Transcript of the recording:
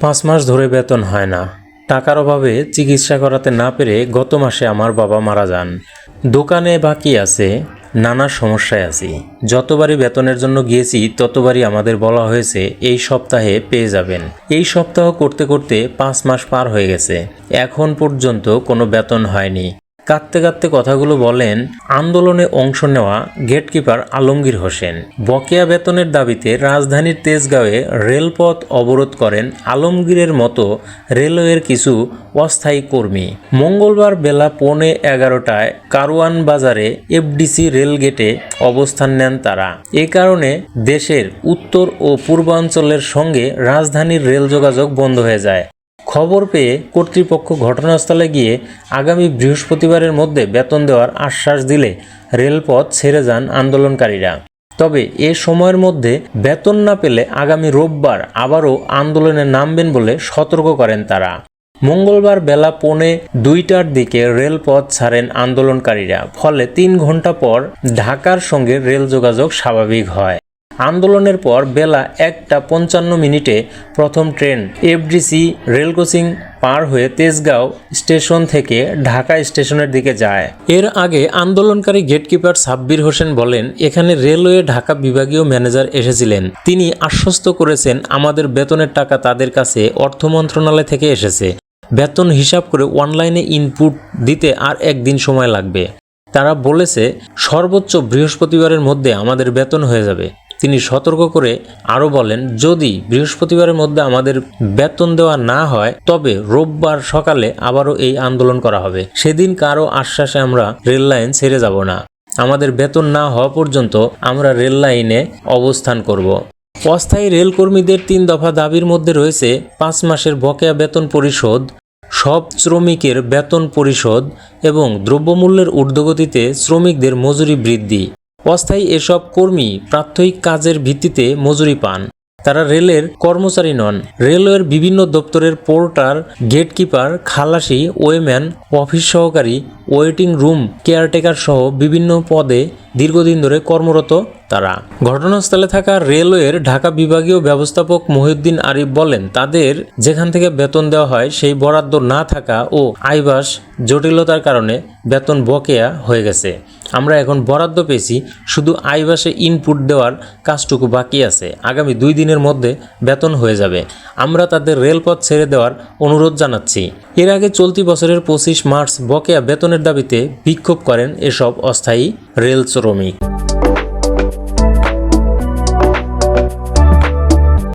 পাঁচ মাস ধরে বেতন হয় না। টাকার অভাবে চিকিৎসা করাতে না পেরে গত মাসে আমার বাবা মারা যান। দোকানে বাকি আছে, নানা সমস্যায় আছি। যতবারই বেতনের জন্য গিয়েছি, ততবারই আমাদের বলা হয়েছে, এই সপ্তাহে পেয়ে যাবেন। এই সপ্তাহ করতে করতে পাঁচ মাস পার হয়ে গেছে। এখন পর্যন্ত কোনো বেতন হয়নি। কাঁদতে কাঁদতে কথাগুলো বলেন, আন্দোলনে অংশ নেওয়া গেটকিপার আলমগীর হোসেন। বকেয়া বেতনের দাবিতে রাজধানীর তেজগাঁওয়ে রেলপথ অবরোধ করেন আলমগীরের মতো রেলওয়ের কিছু অস্থায়ী কর্মী। মঙ্গলবার বেলা পৌনে এগারোটায় কারওয়ান বাজারে এফডিসি রেলগেটে অবস্থান নেন তারা। এ কারণে দেশের উত্তর ও পূর্বাঞ্চলের সঙ্গে রাজধানীর রেল যোগাযোগ বন্ধ হয়ে যায়। খবর পেয়ে কর্তৃপক্ষ ঘটনাস্থলে গিয়ে আগামী বৃহস্পতিবারের মধ্যে বেতন দেওয়ার আশ্বাস দিলে রেলপথ ছেড়ে যান আন্দোলনকারীরা। তবে এ সময়ের মধ্যে বেতন না পেলে আগামী রোববার আবারও আন্দোলনে নামবেন বলে সতর্ক করেন তারা। মঙ্গলবার বেলা পৌনে দুইটার দিকে রেলপথ ছাড়েন আন্দোলনকারীরা, ফলে তিন ঘণ্টা পর ঢাকার সঙ্গে রেল যোগাযোগ স্বাভাবিক হয়। আন্দোলনের পর বেলা একটা পঞ্চান্ন মিনিটে প্রথম ট্রেন এফডিসি রেল ক্রসিং পার হয়ে তেজগাঁও স্টেশন থেকে ঢাকা স্টেশনের দিকে যায়। এর আগে আন্দোলনকারী গেটকিপার সাব্বির হোসেন বলেন, এখানে রেলওয়ে ঢাকা বিভাগীয় ম্যানেজার এসেছিলেন। তিনি আশ্বস্ত করেছেন আমাদের বেতনের টাকা তাদের কাছে অর্থ মন্ত্রণালয় থেকে এসেছে। বেতন হিসাব করে অনলাইনে ইনপুট দিতে আর একদিন সময় লাগবে। তারা বলেছে, সর্বোচ্চ বৃহস্পতিবারের মধ্যে আমাদের বেতন হয়ে যাবে। তিনি সতর্ক করে আরও বলেন, যদি বৃহস্পতিবারের মধ্যে আমাদের বেতন দেওয়া না হয়, তবে রোববার সকালে আবারও এই আন্দোলন করা হবে। সেদিন কারও আশ্বাসে আমরা রেল লাইন ছেড়ে যাব না। আমাদের বেতন না হওয়া পর্যন্ত আমরা রেল লাইনে অবস্থান করব। অস্থায়ী রেলকর্মীদের তিন দফা দাবির মধ্যে রয়েছে পাঁচ মাসের বকেয়া বেতন পরিশোধ, সব শ্রমিকের বেতন পরিশোধ এবং দ্রব্যমূল্যের ঊর্ধ্বগতিতে শ্রমিকদের মজুরি বৃদ্ধি। অস্থায়ী এসব কর্মী প্রাত্যহিক কাজের ভিত্তিতে মজুরি পান। তারা রেলের কর্মচারী নন। রেলওয়ের বিভিন্ন দপ্তরের পোর্টার, গেটকিপার, খালাসি, ওয়েম্যান, অফিস সহকারী, ওয়েটিং রুম, কেয়ারটেকার সহ বিভিন্ন পদে দীর্ঘদিন ধরে কর্মরত তারা। ঘটনাস্থলে থাকা রেলওয়ের ঢাকা বিভাগীয় ব্যবস্থাপক মহিউদ্দিন আরিফ বলেন, তাদের যেখান থেকে বেতন দেওয়া হয়, সেই বরাদ্দ না থাকা ও আইবাস জটিলতার কারণে বেতন বকেয়া হয়ে গেছে। আমরা এখন বরাদ্দ পেয়েছি, শুধু আইবাসে ইনপুট দেওয়ার কাজটুকু বাকি আছে। আগামী দুই দিনের মধ্যে বেতন হয়ে যাবে। আমরা তাদের রেলপথ ছেড়ে দেওয়ার অনুরোধ জানাচ্ছি। এর আগে চলতি বছরের পঁচিশ মার্চ বকেয়া বেতনের দাবিতে বিক্ষোভ করেন এসব অস্থায়ী রেল শ্রমিক।